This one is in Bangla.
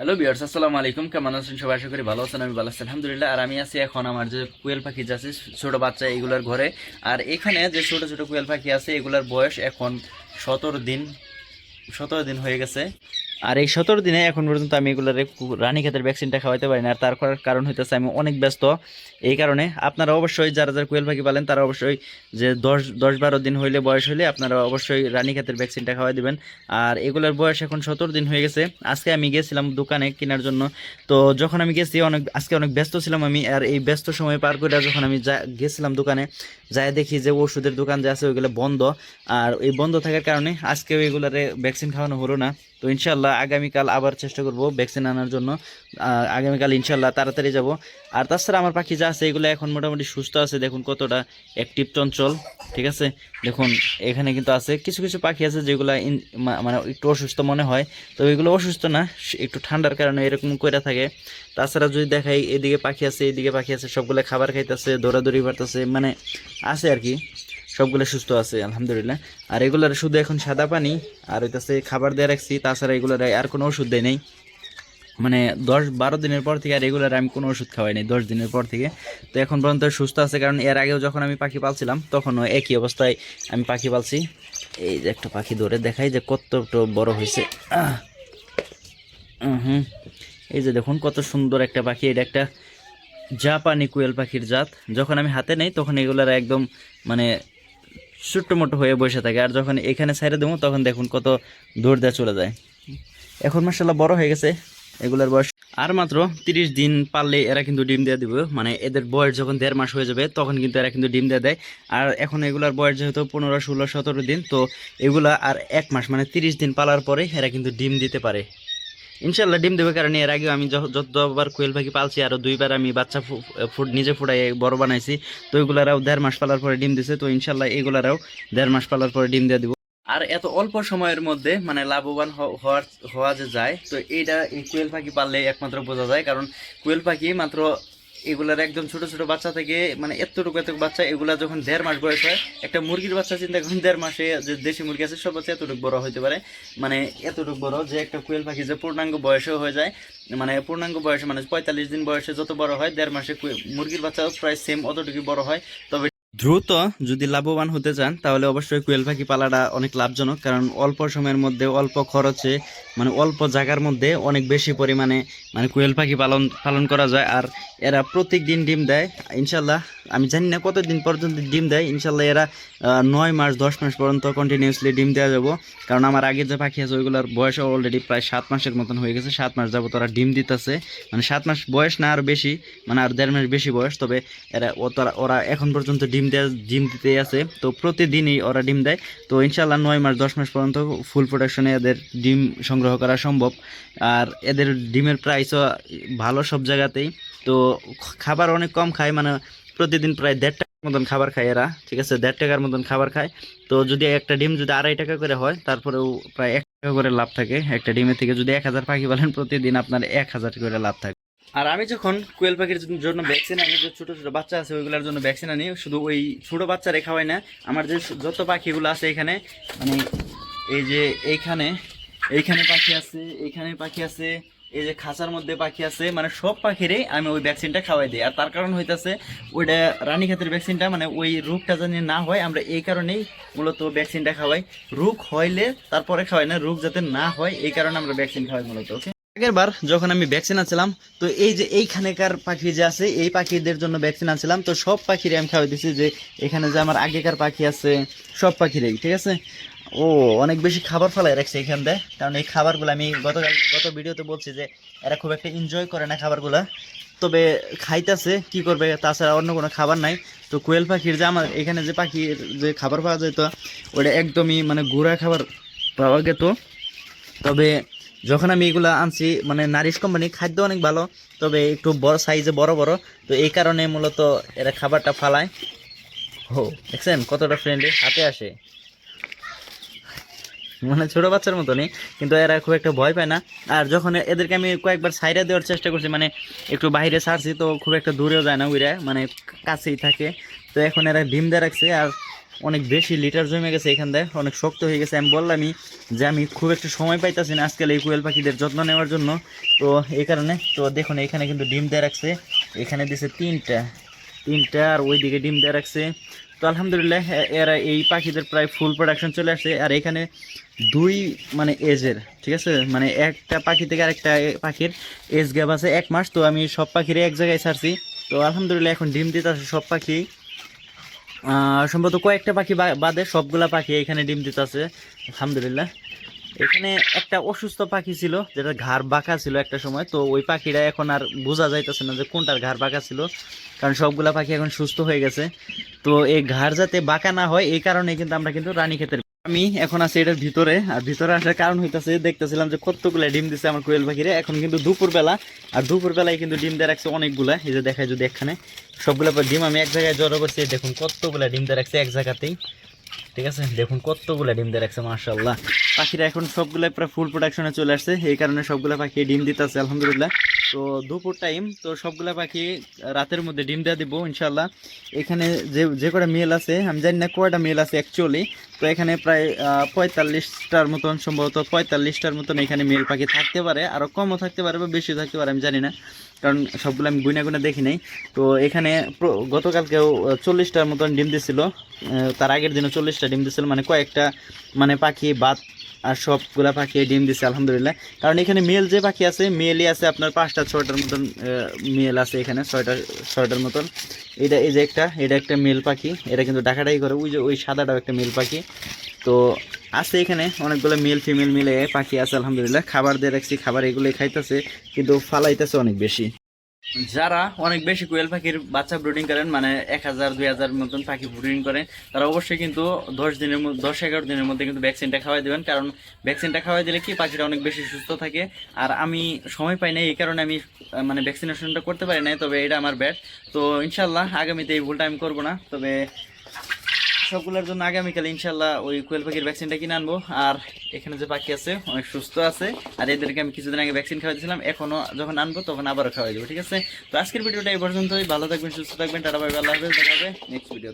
হ্যালো বিয়ার্স আসসালামু আলাইকুম কেমন আছেন সবাই? আশা করি ভালো আছেন, আমি ভালো আছি। আলহামদুলিল্লাহ। আর আমি আছি এখন আমার যে কুয়েল পাখি যে আছে, ছোটো বাচ্চা এগুলোর ঘরে। আর এখানে যে ছোট ছোট কুয়েল পাখি আছে, এগুলোর বয়স এখন সতেরো দিন সতেরো দিন হয়ে গেছে। আর এই সতেরো দিনে এখন পর্যন্ত আমি এগুলোর রানী ক্ষেতের ভ্যাকসিনটা খাওয়াতে পারি না। আর তার কারণ হইতেছে আমি অনেক ব্যস্ত। এই কারণে আপনারা অবশ্যই যারা যারা কুয়েল পাখি পালেন, তারা অবশ্যই যে দশ দশ বারো দিন হইলে বয়স হইলে আপনারা অবশ্যই রানী ক্ষেতের ভ্যাকসিনটা খাওয়াই দিবেন। আর এগুলোর বয়স এখন সতেরো দিন হয়ে গেছে। আজকে আমি গেছিলাম দোকানে কেনার জন্য। তো যখন আমি গেছি, অনেক আজকে অনেক ব্যস্ত ছিলাম আমি। আর এই ব্যস্ত সময় পার করে যখন আমি গেছিলাম দোকানে, যাই দেখি যে ওষুধের দোকান যে আছে, ওইগুলো বন্ধ। আর এই বন্ধ থাকার কারণে আজকে ওইগুলারে ভ্যাকসিন খাওয়ানো হলো না। তো ইনশাল্লাহ আগামীকাল আবার চেষ্টা করব ভ্যাকসিন আনার জন্য। আগামীকাল ইনশাল্লাহ তাড়াতাড়ি যাব। আর তাছাড়া আমার পাখি যা আছে, এগুলো এখন মোটামুটি সুস্থ আছে। দেখুন কতটা অ্যাক্টিভ চঞ্চল, ঠিক আছে? দেখুন, এখানে কিন্তু আছে। কিছু কিছু পাখি আছে যেগুলো মানে একটু অসুস্থ মনে হয়। তো এগুলো অসুস্থ না একটু ঠান্ডার কারণে এরকম করে থাকে। তাছাড়া যদি দেখাই, এদিকে পাখি আছে, এদিকে পাখি আছে, সবগুলো খাবার খাইতেছে, দৌড়াদৌড়ি পারতেছে মানে আছে আর কি। সবগুলো সুস্থ আছে, আলহামদুলিল্লাহ। আর এগুলার শুধু এখন সাদা পানি, আর হইতাছে খাবার দিয়ে রাখছি, তাছাড়া এগুলার আর কোনো ওষুধ দেয় নেই। মানে দশ বারো দিনের পর থেকে আর রেগুলার আমি কোনো ওষুধ খাওয়াই নাই, দশ দিনের পর থেকে। তো এখন পর্যন্ত সুস্থ আছে, কারণ এর আগেও যখন আমি পাখি পালছিলাম, তখনও একই অবস্থায় আমি পাখি পালছি। এই যে একটা পাখি ধরে দেখাই যে কতটা বড় হয়েছে! হুম। এই যে দেখুন কত সুন্দর একটা পাখি, এটা একটা জাপানি কুয়েল পাখির জাত। যখন আমি হাতে নেই, তখন এগুলার একদম মানে ছোট্ট মোটো হয়ে বসে থাকে। আর যখন এখানে সাইডে দেবো, তখন দেখুন কত দৌড় দেওয়া চলে যায়। এখন মার্শাল্লাহ বড় হয়ে গেছে এগুলার বয়স। আর মাত্র তিরিশ দিন পারলে এরা কিন্তু ডিম দিয়ে দিবে। মানে এদের বয়স যখন দেড় মাস হয়ে যাবে, তখন কিন্তু এরা কিন্তু ডিম দিয়ে দেয়। আর এখন এগুলার বয়স যেহেতু পনেরো, ষোলো, সতেরো দিন, তো এগুলা আর এক মাস মানে তিরিশ দিন পালার পরে এরা কিন্তু ডিম দিতে পারে। ইনশাল্লাহ ডিম দেবে কারণ এর আগেও আমি যত- যতবার কোয়েল পাখি পালছি আরও দুইবার আমি বাচ্চা ফুড নিজে ফুটাই বড় বানাইছি। তো এগুলারাও দেড় মাস পালার পরে ডিম দিছে, তো ইনশাল্লাহ এগুলারাও দেড় মাস পালার পরে ডিম দিয়ে দিব। আর এত অল্প সময়ের মধ্যে মানে লাভবান হওয়ার হওয়া যে যায়, তো এইটা এই কোয়েল পাখি পাললে একমাত্র বোঝা যায়, কারণ কোয়েল পাখি মাত্র এগুলার একদম ছোট ছোট বাচ্চা থেকে মানে এতটুকু এত বাচ্চা, এগুলা যখন দেড় মাস বয়স হয়, একটা মুরগির বাচ্চা চিন্তা করুন, দেড় মাসে যে দেশি মুরগি আছে সব বাচ্চা এতটুকু বড় হতে পারে। মানে এতটুকু বড় যে একটা কুয়েল পাখি যে পূর্ণাঙ্গ বয়সেও হয়ে যায়। মানে পূর্ণাঙ্গ বয়সে মানে পঁয়তাল্লিশ দিন বয়সে যত বড় হয়, দেড় মাসে মুরগির বাচ্চা প্রায় সেম অতটুকু বড় হয়। তবে দ্রুত যদি লাভবান হতে চান, তাহলে অবশ্যই কোয়েল পাখি পালাটা অনেক লাভজনক, কারণ অল্প সময়ের মধ্যে, অল্প খরচে মানে অল্প জায়গার মধ্যে অনেক বেশি পরিমাণে মানে কোয়েল পাখি পালন পালন করা যায়। আর এরা প্রত্যেক দিন ডিম দেয় ইনশাল্লাহ আমি জানি না কতদিন পর্যন্ত ডিম দেয় ইনশাল্লাহ এরা নয় মাস, দশ মাস পর্যন্ত কন্টিনিউসলি ডিম দেওয়া যাব। কারণ আমার আগের যে পাখি আছে, ওইগুলোর বয়স অলরেডি প্রায় সাত মাসের মতন হয়ে গেছে, সাত মাস যাব তারা ডিম দিতেছে। মানে সাত মাস বয়স না আর বেশি মানে আর দেড় মাস বেশি বয়স, তবে এরা ওরা এখন পর্যন্ত ডিম দেওয়া ডিম দিতেই আছে। তো প্রতিদিনই ওরা ডিম দেয়। তো ইনশাল্লাহ নয় মাস, দশ মাস পর্যন্ত ফুল প্রোডাকশনে এদের ডিম সংগ্রহ করা সম্ভব। আর এদের ডিমের প্রাইসও ভালো সব জায়গাতেই। তো খাবার অনেক কম খায় মানে প্রতিদিন প্রায় দেড় টাকার মতন খাবার খায় এরা, ঠিক আছে? দেড় টাকার মতন খাবার খায়। তো যদি একটা ডিম যদি আড়াই টাকা করে হয়, তারপরেও প্রায় এক টাকা করে লাভ থাকে। একটা ডিমের থেকে যদি এক হাজার পাখি বলেন প্রতিদিন আপনার এক হাজার করে লাভ থাকে। আর আমি যখন কোয়েল পাখির জন্য ভ্যাকসিন আনি, যে ছোটো ছোটো বাচ্চা আছে, ওইগুলোর জন্য ভ্যাকসিন আনি, শুধু ওই ছোটো বাচ্চারে খাওয়াই না, আমার যে যত পাখিগুলো আছে এখানে মানে এই যে এইখানে এইখানে পাখি আছে, এইখানে পাখি আছে, এই যে খাঁচার মধ্যে পাখি আছে মানে সব পাখিরই আমি ওই ভ্যাকসিনটা খাওয়াই দিই। আর তার কারণ হইতেছে, ওইটা রানী খাতের ভ্যাকসিনটা মানে ওই রোগটা জানি না হয়, আমরা এই কারণেই মূলত ভ্যাকসিনটা খাওয়াই। রোগ হইলে তারপরে খাওয়াই না, রোগ যাতে না হয়, এই কারণে আমরা ভ্যাকসিন খাওয়াই মূলত ওকে আগের বার যখন আমি ভ্যাকসিন আনছিলাম, তো এই যে এইখানেকার পাখি যে আছে, এই পাখিদের জন্য ভ্যাকসিন আনছিলাম, তো সব পাখিরে আমি খাওয়াই দিছি যে এখানে যে আমার আগেকার পাখি আছে, সব পাখিরেই, ঠিক আছে? ও, অনেক বেশি খাবার ফেলাই রাখছে এখান দিয়ে। কারণ এই খাবারগুলো আমি গতকাল, গত ভিডিওতে বলছি যে এরা খুব একটা এনজয় করে না খাবারগুলা। তবে খাইতেছে, কি করবে? তাছাড়া অন্য কোনো খাবার নাই। তো কোয়েল পাখির যে আমার, এখানে যে পাখির যে খাবার পাওয়া যেত ওটা একদমই মানে গুঁড়া খাবার পাওয়া যেত তবে যখন আমি এগুলা আনছি মানে নারিশ কোম্পানি খাদ্য অনেক ভালো তবে একটু বড় সাইজে বড় বড়। তো এই কারণে মূলত এরা খাবারটা ফালায়। হো দেখছেন কতটা ফ্রেন্ডলি হাতে আসে। মানে ছোট বাচ্চার মতনই কিন্তু এরা খুব একটা ভয় পায় না। আর যখন এদেরকে আমি কয়েকবার সাইডে দেওয়ার চেষ্টা করছি মানে একটু বাইরে ছাড়ছি তো খুব একটা দূরেও যায় না উইরা মানে কাছেই থাকে। তো এখন এরা ডিম দিয়ে রাখছে আর অনেক বেশি লিটার জমে গেছে এখান দিয়ে, অনেক শক্ত হয়ে গেছে। আমি বললামই যে আমি খুব একটা সময় পাইতাছি না আজকাল এই কোয়েল পাখিদের যত্ন নেওয়ার জন্য। তো এই কারণে, তো দেখুন, এখানে কিন্তু ডিম দিয়ে রাখছে। এখানে দিছে তিনটা তিনটা আর ওইদিকে ডিম দিয়ে রাখছে। তো আলহামদুলিল্লাহ এরা এই পাখিদের প্রায় ফুল প্রোডাকশন চলে আসছে। আর এখানে দুই মানে এজের, ঠিক আছে? মানে একটা পাখি থেকে আরেকটা পাখির এজ গ্যাপ আছে এক মাস। তো আমি সব পাখির এক জায়গায় ছাড়ছি। তো আলহামদুলিল্লাহ, এখন ডিম দিতে আছে সব পাখি। সম্ভবত কয়েকটা পাখি বাদে সবগুলা পাখি এখানে ডিম দিতে আছে আলহামদুলিল্লাহ। এখানে একটা অসুস্থ পাখি ছিল যেটা ঘাড় বাঁকা ছিল একটা সময়। তো ওই পাখিটা এখন আর বোঝা যাইতেছে না যে কোনটার ঘাড় বাঁকা ছিল, কারণ সবগুলা পাখি এখন সুস্থ হয়ে গেছে। তো এই ঘাড় যাতে বাঁকা না হয়, এই কারণে কিন্তু আমরা কিন্তু রানী ক্ষেতের আমি এখন আছি এটার ভিতরে, আর ভিতরে আসার কারণ হইতাছে, দেখতেছিলাম যে কতগুলা ডিম দিছে আমার কোয়েল পাখিরে। এখন কিন্তু দুপুরবেলা, আর দুপুরবেলায় কিন্তু ডিম দিয়ে রাখছে অনেকগুলা, এই যে দেখায় যদি এখানে সবগুলা ডিম আমি এক জায়গায় জড়ো করছি, দেখুন কতগুলা ডিম দিয়ে রাখছে এক জায়গাতেই। ঠিক আছে? দেখুন কতগুলা ডিম দিয়ে রাখছে মার্শাল্লাহ পাখিরা এখন সবগুলা প্রায় ফুল প্রোডাকশনে চলে আসছে, এই কারণে সবগুলা পাখি ডিম দিতেছে, আলহামদুলিল্লাহ। তো দুপুর টাইম তো সবগুলা পাখি রাতের মধ্যে ডিম দেওয়া দিব ইনশাল্লাহ এখানে যে যে কটা মেল আছে, আমি জানি না কয়টা মেল আছে অ্যাকচুয়ালি তো এখানে প্রায় পঁয়তাল্লিশটার মতন, সম্ভবত পঁয়তাল্লিশটার মতন এখানে মেল পাখি থাকতে পারে আরও কমও থাকতে পারে বা বেশি থাকতে পারে, আমি জানি না। কারণ সবগুলো আমি গুনে গুনে দেখি নাই। তো এখানে গতকালকেও চল্লিশটার মতন ডিম দিছিল তার আগের দিনও চল্লিশটা ডিম দিছিল মানে কয়েকটা মানে পাখি বাদ আর সবগুলা পাখি ডিম দিছে, আলহামদুলিল্লাহ। কারণ এখানে মেল যে পাখি আছে, মেলই আছে আপনার পাঁচটা, ছয়টার মতন মেল আছে এখানে ছয়টা ছয়টার মতন। এটা এই যে একটা, এটা একটা মেল পাখি, এটা কিন্তু ডাকাডাকি করে। ওই যে ওই সাদাটাও একটা মেল পাখি। তো আছে এখানে, অনেকগুলো মেল ফিমেল মিলে পাখি আছে, আলহামদুলিল্লাহ। খাবার দিয়ে রাখছি, খাবার এগুলোই খাইতেছে, কিন্তু ফালাইতেছে অনেক বেশি। যারা অনেক বেশি কোয়েল পাখির বাচ্চা ব্রুডিং করেন মানে এক হাজার, দুই হাজার মতন পাখি ব্রুডিং করেন, তারা অবশ্যই কিন্তু দশ দিনের মধ্যে, দশ, এগারো দিনের মধ্যে কিন্তু ভ্যাকসিনটা খাওয়াই দেবেন। কারণ ভ্যাকসিনটা খাওয়াই দিলে কি পাখিটা অনেক বেশি সুস্থ থাকে। আর আমি সময় পাই না এই কারণে আমি মানে ভ্যাকসিনেশনটা করতে পারি নাই, তবে এটা আমার ব্যাট তো ইনশাল্লাহ আগামীতে এই ভুলটা আমি করব না, তবে সবগুলোর জন্য আগামীকাল ইনশাল্লাহ ওই কোয়েল পাখির ভ্যাকসিনটা কিনে আনব। আর এখানে যে পাখি আছে, অনেক সুস্থ আছে, আর এদেরকে আমি কিছুদিন আগে ভ্যাকসিন খাওয়াইছিলাম, এখনও যখন আনব তখন আবারও খাওয়াই দেবো, ঠিক আছে? তো আজকের ভিডিওটা এই পর্যন্তই, ভালো থাকবেন, সুস্থ থাকবেন, টাটা ভাই আল্লাহ হাফেজ, দেখা হবে নেক্সট ভিডিও